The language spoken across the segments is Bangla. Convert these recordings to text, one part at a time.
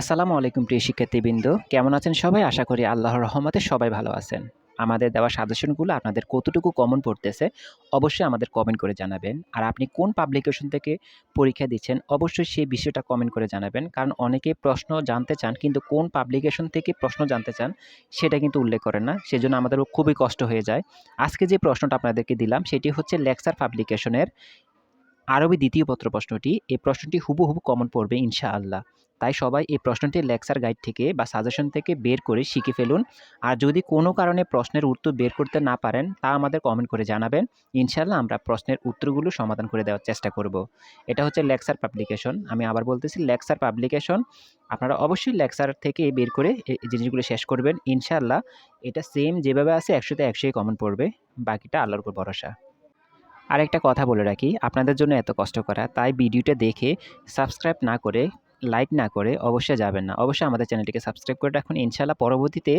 আসসালামু আলাইকুম প্রিয় শিক্ষার্থীবৃন্দ। কেমন আছেন সবাই? আশা করি আল্লাহর রহমতে সবাই ভালো আছেন। আমাদের দেওয়া সাজেশনগুলো আপনাদের কতটুকু কমন পড়তেছে, অবশ্যই আমাদের কমেন্ট করে জানাবেন। আর আপনি কোন পাবলিকেশন থেকে পরীক্ষা দিচ্ছেন, অবশ্যই সেই বিষয়টা কমেন্ট করে জানাবেন। কারণ অনেকে প্রশ্ন জানতে চান, কিন্তু কোন পাবলিকেশন থেকে প্রশ্ন জানতে চান, সেটা কিন্তু উল্লেখ করেন না। সেজন্য আমাদের খুবই কষ্ট হয়ে যায়। আজকে যে প্রশ্নটা আপনাদেরকে দিলাম, সেটি হচ্ছে লেকচার পাবলিকেশনের আরবি দ্বিতীয় পত্র প্রশ্নটি। এই প্রশ্নটি হুবহু কমন পড়বে ইনশাআল্লাহ। তাই সবাই এই প্রশ্নটি লেকচার গাইড থেকে বা সাজেশন থেকে বের করে শিখে ফেলুন। আর যদি কোনো কারণে প্রশ্নের উত্তর বের করতে না পারেন, তা আমাদের কমেন্ট করে জানাবেন। ইনশাল্লাহ আমরা প্রশ্নের উত্তরগুলো সমাধান করে দেওয়ার চেষ্টা করব। এটা হচ্ছে লেকচার পাবলিকেশন আমি আবার বলতেছি লেকচার পাবলিকেশন আপনারা অবশ্যই লেকচার থেকে বের করে এই জিনিসগুলো শেষ করবেন। ইনশাল্লাহ এটা সেম যেভাবে আছে একশোতে একশোই কমন পড়বে। বাকিটা আল্লাহর উপর ভরসা। আর একটা কথা বলে রাখি, আপনাদের জন্য এত কষ্ট করা তাই ভিডিওটা দেখে সাবস্ক্রাইব না করে লাইক না করে অবশ্যই যাবেন না। অবশ্যই আমাদের চ্যানেলটিকে সাবস্ক্রাইব করে রাখুন। ইনশাআল্লাহ পরবর্তীতে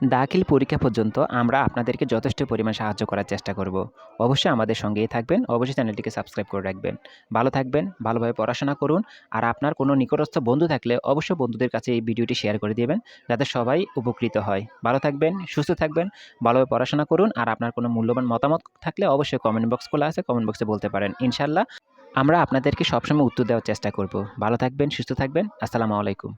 দাখিল পরীক্ষা পর্যন্ত আমরা আপনাদেরকে যথেষ্ট পরিমাণ সাহায্য করার চেষ্টা করব। অবশ্যই আমাদের সঙ্গেই থাকবেন। অবশ্যই চ্যানেলটিকে সাবস্ক্রাইব করে রাখবেন। ভালো থাকবেন, ভালোভাবে পড়াশোনা করুন। আর আপনার কোনো নিকটস্থ বন্ধু থাকলে অবশ্যই বন্ধুদের কাছে এই ভিডিওটি শেয়ার করে দেবেন, যাতে সবাই উপকৃত হয়। ভালো থাকবেন, সুস্থ থাকবেন, ভালোভাবে পড়াশোনা করুন। আর আপনার কোনো মূল্যবান মতামত থাকলে অবশ্যই কমেন্ট বক্স খোলা আছে, কমেন্ট বক্সে বলতে পারেন। ইনশাল্লাহ আমরা আপনাদেরকে সবসময় উত্তর দেওয়ার চেষ্টা করব। ভালো থাকবেন সুস্থ থাকবেন। আসসালামু আলাইকুম।